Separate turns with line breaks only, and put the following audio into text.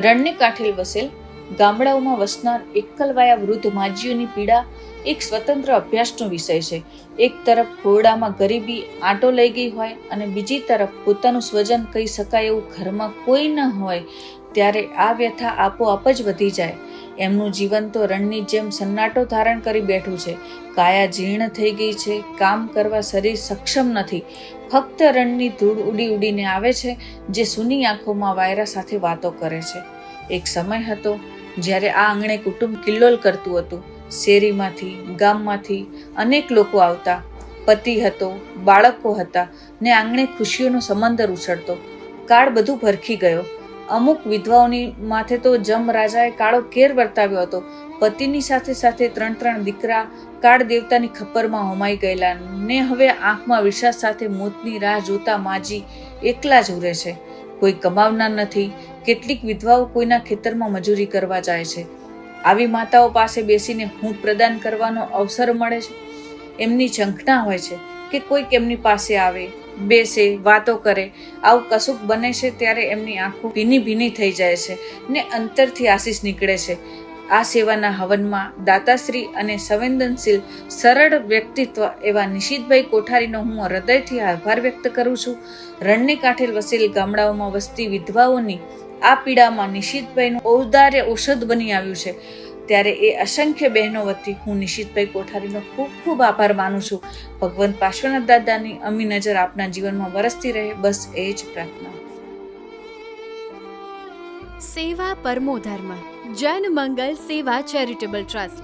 રણને કાંઠે વસેલ ગામડાઓમાં વસનાર એકલવાયા વૃદ્ધ માજીઓની પીડા એક સ્વતંત્ર અભ્યાસનો વિષય છે. એક તરફ ખોરડામાં ગરીબી આંટો લઈ ગઈ હોય અને બીજી તરફ પોતાનું સ્વજન કહી શકાય એવું ઘરમાં કોઈ ન હોય ત્યારે આ વ્યથા આપોઆપ જ વધી જાય. એમનું જીવન તો રણની જેમ સન્નાટો ધારણ કરી બેઠું છે. કાયા જીર્ણ થઈ ગઈ છે. કામ કરવા શરીર સક્ષમ નથી. ફક્ત રણની ધૂળ ઉડી ઉડીને આવે છે, જે સૂની આંખોમાં વાયરા સાથે વાતો કરે છે. એક સમય હતો જ્યારે આ આંગણે કુટુંબ કિલ્લોલ કરતું હતું. શેરીમાંથી, ગામમાંથી અનેક લોકો આવતા. પતિ હતો, બાળકો હતા ને આંગણે ખુશીઓનો સમંદર ઉછળતો. કાળ બધું ભરખી ગયો. અમુક વિધવાઓની માથે તો જમ રાજાએ કાળો કેર વર્તાવ્યો હતો. પતિની સાથે સાથે ત્રણ ત્રણ દીકરા કાળ દેવતાની ખપ્પરમાં હોમાઈ ગયેલા ને હવે આંખમાં વિશ્વાસ સાથે મોતની રાહ જોતા માજી એકલા જ ઉરે છે. કોઈ કમાવનાર નથી. કેટલીક વિધવાઓ કોઈના ખેતરમાં મજૂરી કરવા જાય છે. આવી માતાઓ પાસે બેસીને હું પ્રદાન કરવાનો અવસર મળે છે? એમની ઝંખના હોય છે કે કોઈક એમની પાસે આવે? બેસે, વાતો કરે, આવું કશુંક બને છે ત્યારે એમની આંખો ભીની ભીની થઈ જાય છે ને અંતરથી આશીષ નીકળે છે. આ સેવાના હવનમાં દાતાશ્રી અને સંવેદનશીલ, સરળ વ્યક્તિત્વ એવા નિશિતભાઈ કોઠારીનો હું હૃદયથી આભાર વ્યક્ત કરું છું. રણને કાંઠે વસેલ ગામડાઓમાં વસતી વિધવાઓની આ પીડામાં નિશિતભાઈનું ઔદાર્ય ઔષધ બની આવ્યું છે. ત્યારે એ અસંખ્ય બહેનો વતી હું નિશિતભાઈ કોઠારીનો ખૂબ ખૂબ આભાર માનું છું. ભગવંત પાર્શ્વનાથ દાદાની અમી નજર આપના જીવનમાં વરસતી રહે, બસ એ જ પ્રાર્થના.
સેવા પરમો ધર્મ. જન મંગલ સેવા ચેરિટેબલ ટ્રસ્ટ.